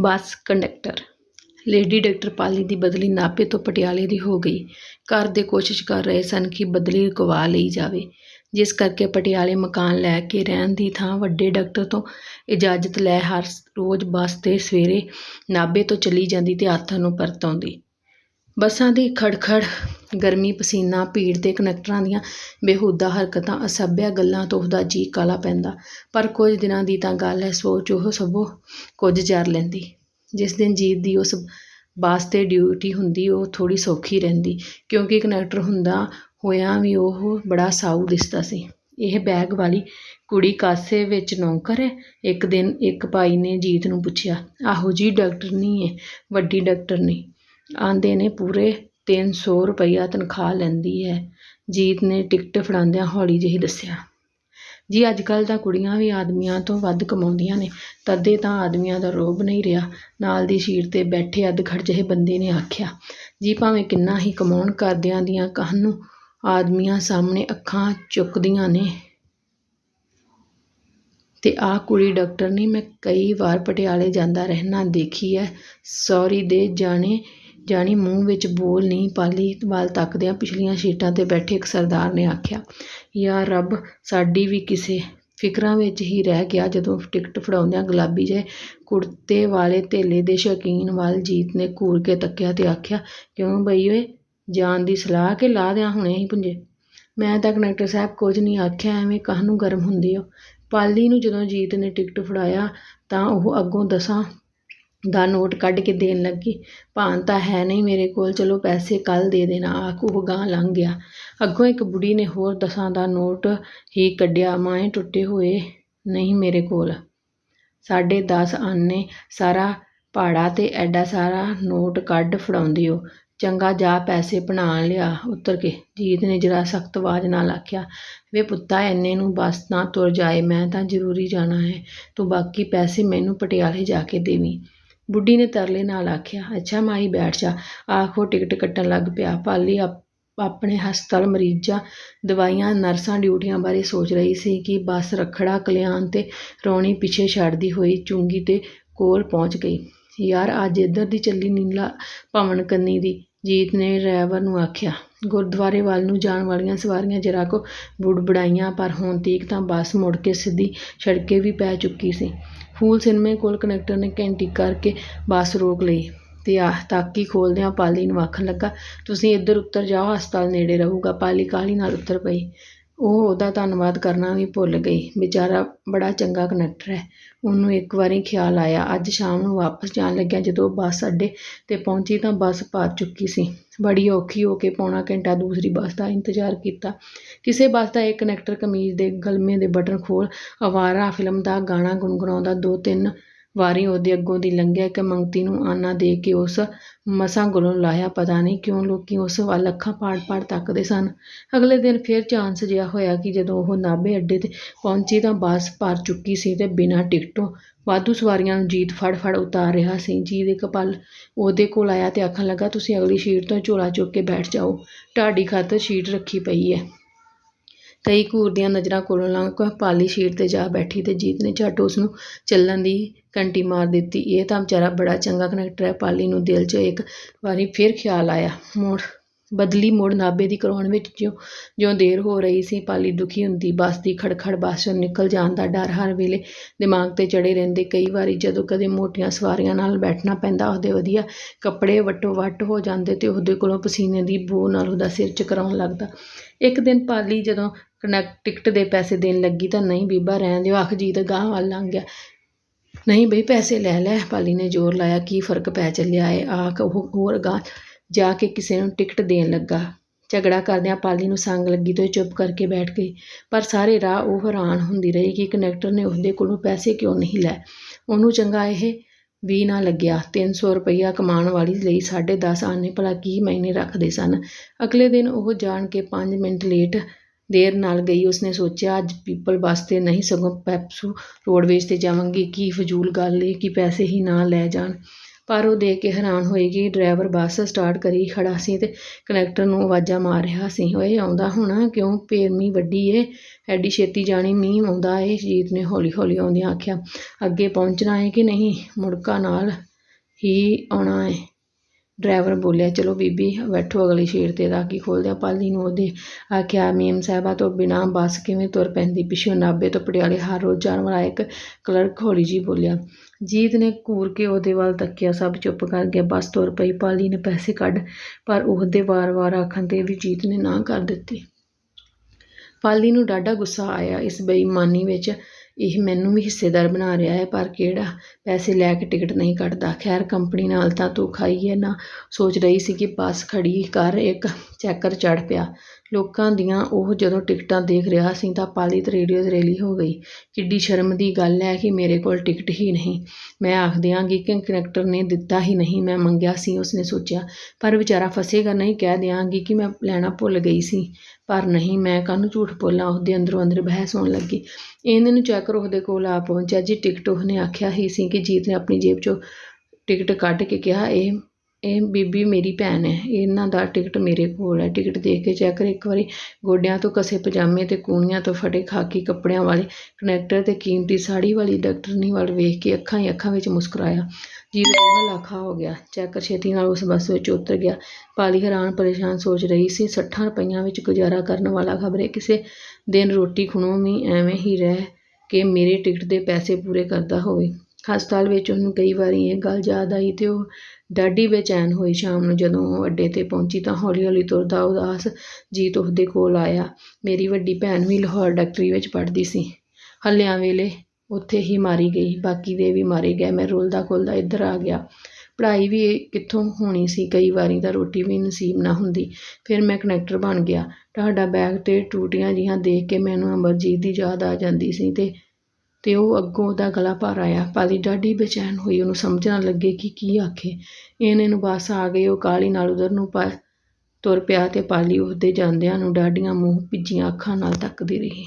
Bus conductor. Lady doctor Pali ਦੀ ਬਦਲੀ ਨਾਭੇ ਤੋਂ ਪਟਿਆਲੇ ਦੀ ਹੋ ਗਈ। ਘਰ ਦੇ ਕੋਸ਼ਿਸ਼ ਕਰ ਰਹੇ ਸਨ ਕਿ ਬਦਲੀ ਰੁਕਵਾ ਲਈ ਜਾਵੇ। ਜਿਸ ਕਰਕੇ ਪਟਿਆਲੇ ਮਕਾਨ ਲੈ ਕੇ ਰਹਿਣ ਦੀ ਥਾਂ ਵੱਡੇ ਡਾਕਟਰ ਤੋਂ ਇਜਾਜ਼ਤ ਲੈ ਹਰ ਰੋਜ਼ ਬੱਸ 'ਤੇ ਸਵੇਰੇ ਨਾਭੇ ਤੋਂ ਚਲੀ ਜਾਂਦੀ ਤੇ ਆਥਣ ਨੂੰ ਪਰਤ ਆਉਂਦੀ। ਬੱਸਾਂ ਦੀ ਖੜਖੜ, ਗਰਮੀ, ਪਸੀਨਾ, ਭੀੜ ਤੇ ਕਨੈਕਟਰਾਂ ਦੀਆਂ ਬੇਹੂਦਾ ਹਰਕਤਾਂ, ਅਸਭਿਆ ਗੱਲਾਂ ਤੋਂ ਉਹਦਾ ਜੀ ਕਾਲਾ ਪੈਂਦਾ। ਪਰ ਕੁਝ ਦਿਨਾਂ ਦੀ ਤਾਂ ਗੱਲ ਹੈ, ਸੋਚ ਉਹ ਸਭੋ ਕੁਝ ਜਰ ਲੈਂਦੀ। ਜਿਸ ਦਿਨ ਜੀਤ ਦੀ ਉਸ ਬੱਸ 'ਤੇ ਡਿਊਟੀ ਹੁੰਦੀ, ਉਹ ਥੋੜ੍ਹੀ ਸੌਖੀ ਰਹਿੰਦੀ, ਕਿਉਂਕਿ ਕਨੈਕਟਰ ਹੁੰਦਾ ਹੋਇਆ ਵੀ ਉਹ ਬੜਾ ਸਾਊ ਦਿਸਦਾ ਸੀ। ਇਹ ਬੈਗ ਵਾਲੀ ਕੁੜੀ ਕਾਸੇ ਵਿੱਚ ਨੌਕਰ ਹੈ? ਇੱਕ ਦਿਨ ਇੱਕ ਭਾਈ ਨੇ ਜੀਤ ਨੂੰ ਪੁੱਛਿਆ, ਆਹੋ ਜੀ, ਡਾਕਟਰ ਨਹੀਂ ਹੈ ਵੱਡੀ ਡਾਕਟਰ ਨਹੀਂ। ਆਂਦੇ ਨੇ, ਪੂਰੇ 300 ਰੁਪਈਆ ਤਨਖਾਹ ਲੈਂਦੀ ਹੈ। ਜੀਤ ਨੇ ਟਿਕਟ ਫੜਾਉਂਦਿਆਂ ਹੌਲੀ ਜਿਹੀ ਦੱਸਿਆ, ਜੀ ਅੱਜ ਕੱਲ੍ਹ ਤਾਂ ਕੁੜੀਆਂ ਵੀ ਆਦਮੀਆਂ ਤੋਂ ਵੱਧ ਕਮਾਉਂਦੀਆਂ ਨੇ। ਤਦੇ ਤਾਂ ਆਦਮੀਆਂ ਦਾ ਰੋਬ ਨਹੀਂ ਰਿਹਾ। ਨਾਲ ਦੀ ਸੀਟ ਤੇ ਬੈਠੇ ਅਧਖੜ ਜਿਹੇ ਬੰਦੇ ਨੇ ਆਖਿਆ, ਜੀ, ਭਾਵੇਂ ਕਿੰਨਾ ਹੀ ਕਮਾਉਣ ਕਰਦਿਆਂ ਦੀਆਂ ਕਾਹਨੂੰ ਆਦਮੀਆਂ ਸਾਹਮਣੇ ਅੱਖਾਂ ਚੁੱਕਦੀਆਂ ਨੇ। ਤੇ ਆਹ ਕੁੜੀ ਡਾਕਟਰ ਨਹੀਂ ਮੈਂ ਕਈ ਵਾਰ ਪਟਿਆਲੇ ਜਾਂਦਾ ਰਹਿਣਾ ਦੇਖੀ ਐ। ਸੌਰੀ ਦੇ ਜਾਣੇ ਜਾਣੀ ਮੂੰਹ ਵਿੱਚ ਬੋਲ ਨਹੀਂ ਪਾਲੀ ਵੱਲ ਤੱਕਦਿਆਂ ਪਿਛਲੀਆਂ ਸੀਟਾਂ ਤੇ ਬੈਠੇ ਇੱਕ ਸਰਦਾਰ ਨੇ ਆਖਿਆ, ਯਾ ਰੱਬ, ਸਾਡੀ ਵੀ ਕਿਸੇ ਫਿਕਰਾਂ ਵਿੱਚ ਹੀ ਰਹਿ ਗਿਆ ਜਦੋਂ ਟਿਕਟ ਫੜਾਉਂਦਿਆਂ ਗੁਲਾਬੀ ਜਿਹੇ ਕੁੜਤੇ ਵਾਲੇ ਧੇਲੇ ਦੇ ਸ਼ੌਕੀਨ ਵੱਲ ਜੀਤ ਨੇ ਘੂਰ ਕੇ ਤੱਕਿਆ ਤੇ ਆਖਿਆ, ਕਿਉਂ ਬਈ ਓਏ, ਜਾਣ ਦੀ ਸਲਾਹ ਕਿ ਲਾਹ ਦਿਆਂ ਹੁਣੇ ਹੀ ਪੁੰਜੇ? ਮੈਂ ਤਾਂ ਕੰਡਕਟਰ ਸਾਹਿਬ ਕੁਝ ਨਹੀਂ ਆਖਿਆ, ਐਵੇਂ ਕਾਹਨੂੰ ਗਰਮ ਹੁੰਦੇ ਹੋ ਪਾਲੀ ਨੂੰ ਜਦੋਂ ਜੀਤ ਨੇ ਟਿਕਟ ਫੜਾਇਆ ਤਾਂ ਉਹ ਅੱਗੋਂ ਦਸਾਂ ਦਾ ਨੋਟ ਕੱਢ ਕੇ ਦੇਣ ਲੱਗੀ। ਭਾਨ ਤਾਂ ਹੈ ਨਹੀਂ ਮੇਰੇ ਕੋਲ, ਚਲੋ ਪੈਸੇ ਕੱਲ ਦੇ ਦੇਣਾ। ਆਖ ਉਹ ਗਾਂ ਲੰਘ ਗਿਆ। ਅੱਗੋਂ ਇੱਕ ਬੁੜੀ ਨੇ ਹੋਰ ਦਸਾਂ ਦਾ ਨੋਟ ਹੀ ਕੱਢਿਆ। ਮਾਏ ਟੁੱਟੇ ਹੋਏ, ਨਹੀਂ ਮੇਰੇ ਕੋਲ। ਸਾਢੇ 10 ਆਨੇ, ਸਾਰਾ ਭਾੜਾ ਤੇ ਐਡਾ ਸਾਰਾ ਨੋਟ ਕੱਢ ਫੜਾਉਂਦੀ ਹੋ ਚੰਗਾ ਜਾ ਪੈਸੇ ਬਣਾ ਲਿਆ। ਉਤਰ ਕੇ ਜੀਤ ਨੇ ਜਰਾ ਸਖਤ ਆਵਾਜ਼ ਨਾਲ ਆਖਿਆ, ਵੇ ਪੁੱਤਾ ਐਨੇ ਨੂੰ ਬਸ ਨਾ ਤੁਰ ਜਾਏ, ਮੈਂ ਤਾਂ ਜ਼ਰੂਰੀ ਜਾਣਾ ਹੈ। ਤੂੰ ਬਾਕੀ ਪੈਸੇ ਮੈਨੂੰ ਪਟਿਆਲੇ ਜਾ ਕੇ ਦੇਵੀਂ। ਬੁੱਢੀ ਨੇ ਤਰਲੇ ਨਾਲ ਆਖਿਆ, ਅੱਛਾ ਮਾਈ ਬੈਠ ਜਾ। ਆਖੋ ਟਿਕਟ ਕੱਟਣ ਲੱਗ ਪਿਆ। ਪਾਲੀ ਆਪਣੇ ਹਸਪਤਾਲ ਮਰੀਜ਼ਾਂ, ਦਵਾਈਆਂ, ਨਰਸਾਂ, ਡਿਊਟੀਆਂ ਬਾਰੇ ਸੋਚ ਰਹੀ ਸੀ ਕਿ ਬੱਸ ਰਖੜਾ, ਕਲਿਆਣ ਤੇ ਰੌਣੀ ਪਿੱਛੇ ਛੱਡਦੀ ਹੋਈ ਚੁੰਗੀ ਤੇ ਕੋਲ ਪਹੁੰਚ ਗਈ। ਯਾਰ, ਅੱਜ ਇੱਧਰ ਦੀ ਚੱਲੀ ਨੀਲਾ ਭਵਨ ਕੰਨੀ ਦੀ, ਜੀਤ ਨੇ ਡਰਾਈਵਰ ਨੂੰ ਆਖਿਆ। ਗੁਰਦੁਆਰੇ ਵੱਲ ਨੂੰ ਜਾਣ ਵਾਲੀਆਂ ਸਵਾਰੀਆਂ ਜਰਾ ਕੋ ਬੁੜਬੜਾਈਆਂ ਪਰ ਹੁਣ ਤੀਕ ਤਾਂ ਬੱਸ ਮੁੜ ਕੇ ਸਿੱਧੀ ਸੜਕੇ ਵੀ ਪੈ ਚੁੱਕੀ ਸੀ। ਫੂਲ ਸਿਨਮੇ ਕੋਲ ਕਨੈਕਟਰ ਨੇ ਘੰਟੀ ਕਰਕੇ ਬੱਸ ਰੋਕ ਲਈ ਤੇ ਆਹ ਤਾਕੀ ਖੋਲਦਿਆਂ ਪਾਲੀ ਨੂੰ ਆਖਣ ਲੱਗਾ, ਤੁਸੀਂ ਇੱਧਰ ਉੱਤਰ ਜਾਓ, ਹਸਪਤਾਲ ਨੇੜੇ ਰਹੂਗਾ। ਪਾਲੀ ਕਾਹਲੀ ਨਾਲ ਉੱਤਰ ਪਈ। ਉਹ ਉਹਦਾ ਧੰਨਵਾਦ ਕਰਨਾ ਵੀ ਭੁੱਲ ਗਈ। ਵਿਚਾਰਾ ਬੜਾ ਚੰਗਾ ਕਨੈਕਟਰ ਹੈ। ਉਹਨੂੰ ਇੱਕ ਵਾਰੀ ਖਿਆਲ ਆਇਆ। ਅੱਜ ਸ਼ਾਮ ਨੂੰ ਵਾਪਸ ਜਾਣ ਲੱਗਿਆ। ਜਦੋਂ ਬੱਸ ਅੱਡੇ ਤੇ ਪਹੁੰਚੀ ਤਾਂ ਬੱਸ ਭਰ ਚੁੱਕੀ ਸੀ। ਬੜੀ ਔਖੀ ਹੋ ਕੇ ਪੌਣਾ ਘੰਟਾ ਦੂਸਰੀ ਬੱਸ ਦਾ ਇੰਤਜ਼ਾਰ ਕੀਤਾ। ਕਿਸੇ ਬੱਸ ਦਾ ਇੱਕ ਕਨੈਕਟਰ ਕਮੀਜ਼ ਦੇ ਗਲਮੇ ਦੇ ਬਟਨ ਖੋਲ੍ਹ, ਅਵਾਰਾ ਫਿਲਮ ਦਾ ਗਾਣਾ ਗੁੰਗਣਾਉਂਦਾ ਦੋ ਤਿੰਨ ਵਾਰੀ ਉਹਦੇ ਅੱਗੋਂ ਦੀ ਲੰਘਿਆ ਕਿ ਮੰਗਤੀ ਨੂੰ ਆਨਾ ਦੇ ਕੇ ਉਸ ਮਸਾਂ ਗਲੋਂ ਲਾਇਆ, ਪਤਾ ਨਹੀਂ ਕਿਉਂ ਲੋਕੀ ਉਸ ਵੱਲ ਅੱਖਾਂ ਪਾੜ-ਪਾੜ ਤੱਕਦੇ ਸਨ। ਅਗਲੇ ਦਿਨ ਫਿਰ ਚਾਂਸ ਜਿਹਾ ਹੋਇਆ ਕਿ ਜਦੋਂ ਉਹ ਨਾਭੇ ਅੱਡੇ ਤੇ ਪਹੁੰਚੀ ਤਾਂ ਬੱਸ ਭਰ ਚੁੱਕੀ ਸੀ ਤੇ ਬਿਨਾਂ ਟਿਕਟੋਂ ਵਾਧੂ ਸਵਾਰੀਆਂ ਨੂੰ ਜੀਤ ਫੜ-ਫੜ ਉਤਾਰ ਰਿਹਾ ਸੀ। ਜੀ ਦੇ ਕਪਲ ਉਹਦੇ ਕੋਲ ਆਇਆ ਤੇ ਆਖਣ ਲੱਗਾ, ਤੁਸੀਂ ਅਗਲੀ ਸੀਟ ਤੋਂ ਝੋਲਾ ਚੁੱਕ ਕੇ ਬੈਠ ਜਾਓ ਢਾਡੀ ਖਾਤਰ ਸੀਟ ਰੱਖੀ ਪਈ ਹੈ। ਕਈ ਘੂਰਦੀਆਂ ਨਜ਼ਰਾਂ ਕੋਲੋਂ ਲੰਘ ਕੇ ਪਾਲੀ ਸੀਟ ਤੇ ਜਾ ਬੈਠੀ ਤੇ ਜੀਤ ਨੇ ਝੱਟ ਉਸ ਨੂੰ ਚੱਲਣ ਦੀ ਘੰਟੀ ਮਾਰ ਦਿੱਤੀ। ਇਹ ਤਾਂ ਵਿਚਾਰਾ ਬੜਾ ਚੰਗਾ ਕਨੈਕਟਰ ਹੈ। ਪਾਲੀ ਨੂੰ ਦਿਲ 'ਚ ਇੱਕ ਵਾਰੀ ਫਿਰ ਖਿਆਲ ਆਇਆ। ਮੋੜ, ਬਦਲੀ ਮੋੜ ਨਾਭੇ ਦੀ ਕਰਾਉਣ ਵਿੱਚ ਜਿਉਂ ਜਿਉਂ ਦੇਰ ਹੋ ਰਹੀ ਸੀ, ਪਾਲੀ ਦੁਖੀ ਹੁੰਦੀ। ਬੱਸ ਦੀ ਖੜਖੜ, ਬੱਸ 'ਚੋਂ ਨਿਕਲ ਜਾਣ ਦਾ ਡਰ ਹਰ ਵੇਲੇ ਦਿਮਾਗ ਤੇ ਚੜੇ ਰਹਿੰਦੇ। ਕਈ ਵਾਰੀ ਜਦੋਂ ਕਦੇ ਮੋਟੀਆਂ ਸਵਾਰੀਆਂ ਨਾਲ ਬੈਠਣਾ ਪੈਂਦਾ, ਉਹਦੇ ਵਧੀਆ ਕੱਪੜੇ ਵਟੋ ਵੱਟ ਹੋ ਜਾਂਦੇ ਤੇ ਉਹਦੇ ਕੋਲੋਂ ਪਸੀਨੇ ਦੀ ਬੂ ਨਾਲ ਉਹਦਾ ਸਿਰ ਚਕਰਾਉਣ ਲੱਗਦਾ। ਇੱਕ ਦਿਨ ਪਾਲੀ ਜਦੋਂ ਕਨੈਕਟ ਟਿਕਟ ਦੇ ਪੈਸੇ ਦੇਣ ਲੱਗੀ ਤਾਂ ਨਹੀਂ ਬੀਬਾ, ਰਹਿਣ ਦਿਓ ਆਖ ਜੀਤ ਗਾਂਹ ਵੱਲ ਲੰਘ ਗਿਆ। ਨਹੀਂ ਬਈ ਪੈਸੇ ਲੈ ਲੈ, ਪਾਲੀ ਨੇ ਜ਼ੋਰ ਲਾਇਆ, ਕੀ ਫ਼ਰਕ ਪੈ ਚੱਲਿਆ ਏ? ਆਖ, ਉਹ ਹੋਰ ਗਾਂਹ ਜਾ ਕੇ ਕਿਸੇ ਨੂੰ ਟਿਕਟ ਦੇਣ ਲੱਗਾ। ਝਗੜਾ ਕਰਦਿਆਂ ਪਾਲੀ ਨੂੰ ਸੰਗ ਲੱਗੀ ਤੇ ਚੁੱਪ ਕਰਕੇ ਬੈਠ ਗਈ। ਪਰ ਸਾਰੇ ਰਾਹ ਉਹ ਹੈਰਾਨ ਹੁੰਦੀ ਰਹੀ ਕਿ ਕਨੈਕਟਰ ਨੇ ਉਹਦੇ ਕੋਲੋਂ ਪੈਸੇ ਕਿਉਂ ਨਹੀਂ ਲੈ। ਉਹਨੂੰ ਚੰਗਾ ਇਹ ਵੀ ਨਾ ਲੱਗਿਆ। 300 ਰੁਪਈਆ ਕਮਾਉਣ ਵਾਲੀ ਲਈ 10.5 ਆਨੇ ਭਲਾ ਕੀ ਮਹੀਨੇ ਰੱਖਦੇ ਸਨ। ਅਗਲੇ ਦਿਨ ਉਹ ਜਾਣ ਕੇ 5 ਮਿੰਟ ਲੇਟ ਦੇਰ ਨਾਲ ਗਈ। ਉਸਨੇ ਸੋਚਿਆ, ਅੱਜ ਪੀਪਲ ਬੱਸ ਤੇ ਨਹੀਂ, ਸਗੋਂ ਪੈਪਸੂ ਰੋਡਵੇਜ਼ ਤੇ ਜਾਵਾਂਗੀ। ਕੀ ਫਜ਼ੂਲ ਗੱਲ ਏ ਕਿ ਪੈਸੇ ਹੀ ਨਾ ਲੈ ਜਾਣ। ਪਰ ਉਹ ਦੇਖ ਕੇ ਹੈਰਾਨ ਹੋਈ ਕਿ ਡਰਾਈਵਰ ਬੱਸ ਸਟਾਰਟ ਕਰੀ ਖੜਾ ਸੀ ਤੇ ਕਨੈਕਟਰ ਨੂੰ ਆਵਾਜ਼ਾਂ ਮਾਰ ਰਿਹਾ ਸੀ। ਓਏ, ਆਉਂਦਾ ਹੋਣਾ? ਕਿਉਂ ਪੇਰਮੀ ਵੱਡੀ ਏ? ਐਡੀ ਛੇਤੀ ਜਾਣੀ ਮੀਂਹ ਆਉਂਦਾ ਏ? ਜੀਤ ਨੇ ਹੌਲੀ ਹੌਲੀ ਆਉਂਦਿਆਂ ਆਖਿਆ, ਅੱਗੇ ਪਹੁੰਚਣਾ ਏ ਕਿ ਨਹੀਂ? ਮੁੜਕਾ ਨਾਲ ਹੀ ਆਉਣਾ ਏ। ਡਰਾਈਵਰ ਬੋਲਿਆ, ਚਲੋ ਬੀਬੀ, ਬੈਠੋ ਅਗਲੀ ਸ਼ੇਰ 'ਤੇ ਰਾਗੀ ਖੋਲ੍ਹਦਿਆਂ ਪਾਲੀ ਨੂੰ ਉਹਦੇ ਆਖਿਆ, ਮੇਮ ਸਾਹਿਬਾ ਤੋਂ ਬਿਨਾਂ ਬੱਸ ਕਿਵੇਂ ਤੁਰ ਪੈਂਦੀ? ਪਿੱਛੋਂ ਨਾਭੇ ਤੋਂ ਪਟਿਆਲੇ ਹਰ ਰੋਜ਼ ਜਾਣ ਵਾਲਾ ਇੱਕ ਕਲਰਕ ਹੌਲੀ ਜੀ ਬੋਲਿਆ, ਜੀਤ ਨੇ ਘੂਰ ਕੇ ਉਹਦੇ ਵੱਲ ਤੱਕਿਆ, ਸਭ ਚੁੱਪ ਕਰ ਗਿਆ, ਬੱਸ ਤੁਰ ਪਈ, ਪਾਲੀ ਨੇ ਪੈਸੇ ਕੱਢ, ਪਰ ਉਹਦੇ ਵਾਰ-ਵਾਰ ਆਖਣ 'ਤੇ ਵੀ ਜੀਤ ਨੇ ਨਾ ਕਰ ਦਿੱਤੀ। ਪਾਲੀ ਨੂੰ ਡਾਢਾ ਗੁੱਸਾ ਆਇਆ, ਇਸ ਬੇਈਮਾਨੀ ਵਿੱਚ ਇਹ ਮੈਨੂੰ ਵੀ ਹਿੱਸੇਦਾਰ ਬਣਾ ਰਿਹਾ ਹੈ, ਪਰ ਕਿਹੜਾ? ਪੈਸੇ ਲੈ ਕੇ ਟਿਕਟ ਨਹੀਂ ਕੱਟਦਾ ਖੈਰ, ਕੰਪਨੀ ਨਾਲ ਤਾਂ ਤੂੰ ਖਾਈ ਹੈ ਨਾ। ਸੋਚ ਰਹੀ ਸੀ ਕਿ ਬੱਸ ਖੜੀ ਕਰ ਇੱਕ ਚੈਕਰ ਚੜ੍ਹ ਪਿਆ। ਲੋਕਾਂ ਦੀਆਂ ਉਹ ਜਦੋਂ ਟਿਕਟਾਂ ਦੇਖ ਰਿਹਾ ਸੀ ਤਾਂ ਪਾਲੀ ਤੇ ਰੇਡੀਓ 'ਤੇ ਹੋ ਗਈ। ਕਿੱਡੀ ਸ਼ਰਮ ਦੀ ਗੱਲ ਹੈ ਕਿ ਮੇਰੇ ਕੋਲ ਟਿਕਟ ਹੀ ਨਹੀਂ। ਮੈਂ ਆਖ ਕਿ ਕੰਡਕਟਰ ਨੇ ਦਿੱਤਾ ਹੀ ਨਹੀਂ, ਮੈਂ ਮੰਗਿਆ ਸੀ, ਉਸਨੇ ਸੋਚਿਆ। ਪਰ ਵਿਚਾਰਾ ਫਸੇਗਾ ਨਹੀਂ, ਕਹਿ ਦਿਆਂਗੀ ਕਿ ਮੈਂ ਲੈਣਾ ਭੁੱਲ ਗਈ ਸੀ। ਪਰ ਨਹੀਂ, ਮੈਂ ਕਾਹਨੂੰ ਝੂਠ ਬੋਲਾਂ, ਉਹਦੇ ਅੰਦਰੋਂ ਅੰਦਰ ਬਹਿਸ ਹੋਣ ਲੱਗੀ। ਇਹਨੇ ਨੂੰ ਚੈਕਰ ਉਹਦੇ ਕੋਲ ਆ ਪਹੁੰਚਿਆ, ਜੀ ਟਿਕਟ ਉਹਨੇ ਆਖਿਆ ਹੀ ਸੀ ਕਿ ਜੀਤ ਨੇ ਆਪਣੀ ਜੇਬ 'ਚੋਂ ਟਿਕਟ ਕੱਢ ਕੇ ਕਿਹਾ, ਇਹ ਇਹ ਬੀਬੀ ਮੇਰੀ ਭੈਣ ਹੈ, ਇਹਨਾਂ ਦਾ ਟਿਕਟ ਮੇਰੇ ਕੋਲ ਹੈ। ਟਿਕਟ ਦੇਖ ਕੇ ਚੈੱਕ ਇੱਕ ਵਾਰੀ ਗੋਡਿਆਂ ਤੋਂ ਕਸੇ ਪਜਾਮੇ ਤੇ ਕੂਣੀਆਂ ਤੋਂ ਫਟੇ ਖਾਕੀ ਕੱਪੜਿਆਂ ਵਾਲੇ ਕਨੈਕਟਰ ਤੇ ਕੀਮਤੀ ਸਾੜੀ ਵਾਲੀ ਡਾਕਟਰਨੀ ਵੱਲ ਵੇਖ ਕੇ ਅੱਖਾਂ ਹੀ ਅੱਖਾਂ ਵਿੱਚ ਮੁਸਕਰਾਇਆ। ਜੀਤ ਰੋਣਾ ਲਾਖਾ ਹੋ ਗਿਆ। ਚੈੱਕਰ ਛੇਤੀ ਨਾਲ ਉਸ ਬੱਸ ਵਿੱਚ ਉਤਰ ਗਿਆ। ਪਾਲੀ ਹੈਰਾਨ ਪਰੇਸ਼ਾਨ ਸੋਚ ਰਹੀ ਸੀ 60 ਰੁਪਈਆਂ ਵਿੱਚ ਗੁਜ਼ਾਰਾ ਕਰਨ ਵਾਲਾ ਖਬਰੇ ਕਿਸੇ ਦਿਨ ਰੋਟੀ ਖੁਣੋ ਵੀ ਐਵੇਂ ਹੀ ਰਹਿ ਕੇ ਮੇਰੇ ਟਿਕਟ ਦੇ ਪੈਸੇ ਪੂਰੇ ਕਰਦਾ ਹੋਵੇ। ਹਸਪਤਾਲ ਵਿੱਚ ਉਹਨੂੰ ਕਈ ਵਾਰੀ ਇਹ ਗੱਲ ਯਾਦ ਆਈ ਤੇ ਉਹ ਡਾਢੀ ਬੇਚੈਨ ਹੋਈ ਸ਼ਾਮ ਨੂੰ ਜਦੋਂ ਉਹ ਅੱਡੇ ਤੇ ਪਹੁੰਚੀ ਤਾਂ ਹੌਲੀ ਹੌਲੀ ਤੁਰਦਾ ਉਦਾਸ ਜੀਤ ਉਹਦੇ ਕੋਲ ਆਇਆ। ਮੇਰੀ ਵੱਡੀ ਭੈਣ ਵੀ ਲਾਹੌਰ ਡਾਕਟਰੀ ਵਿੱਚ ਪੜ੍ਹਦੀ ਸੀ। ਹੱਲਿਆਂ ਵੇਲੇ ਉੱਥੇ ਹੀ ਮਾਰੀ ਗਈ, ਬਾਕੀ ਦੇ ਵੀ ਮਾਰੇ ਗਏ। ਮੈਂ ਰੁਲਦਾ ਖੁੱਲਦਾ ਇੱਧਰ ਆ ਗਿਆ। ਪੜ੍ਹਾਈ ਵੀ ਕਿੱਥੋਂ ਹੋਣੀ ਸੀ? ਕਈ ਵਾਰੀ ਤਾਂ ਰੋਟੀ ਵੀ ਨਸੀਬ ਨਾ ਹੁੰਦੀ। ਫਿਰ ਮੈਂ ਕਨੈਕਟਰ ਬਣ ਗਿਆ। ਤੁਹਾਡਾ ਬੈਗ ਤੇ ਟੂਟੀਆਂ ਜਿਹੀਆਂ ਦੇਖ ਕੇ ਮੈਨੂੰ ਅਮਰਜੀਤ ਦੀ ਯਾਦ ਆ ਜਾਂਦੀ ਸੀ ਤੇ ਅਤੇ ਉਹ ਅੱਗੋਂ ਉਹਦਾ ਗਲਾ ਭਰ ਆਇਆ। ਪਾਲੀ ਡਾਢੀ ਬੇਚੈਨ ਹੋਈ। ਉਹਨੂੰ ਸਮਝ ਨਾ ਲੱਗੇ ਕਿ ਕੀ ਆਖੇ। ਇਹਨੇ ਨੂੰ ਬਸ ਆ ਗਈ। ਉਹ ਕਾਹਲੀ ਨਾਲ ਉਧਰ ਨੂੰ ਪਾ, ਤੁਰ ਪਿਆ ਅਤੇ ਪਾਲੀ ਉਹਦੇ ਜਾਂਦਿਆਂ ਨੂੰ ਡਾਢੀਆਂ ਮੂੰਹ ਭਿੱਜੀਆਂ ਅੱਖਾਂ ਨਾਲ ਤੱਕਦੀ ਰਹੀ।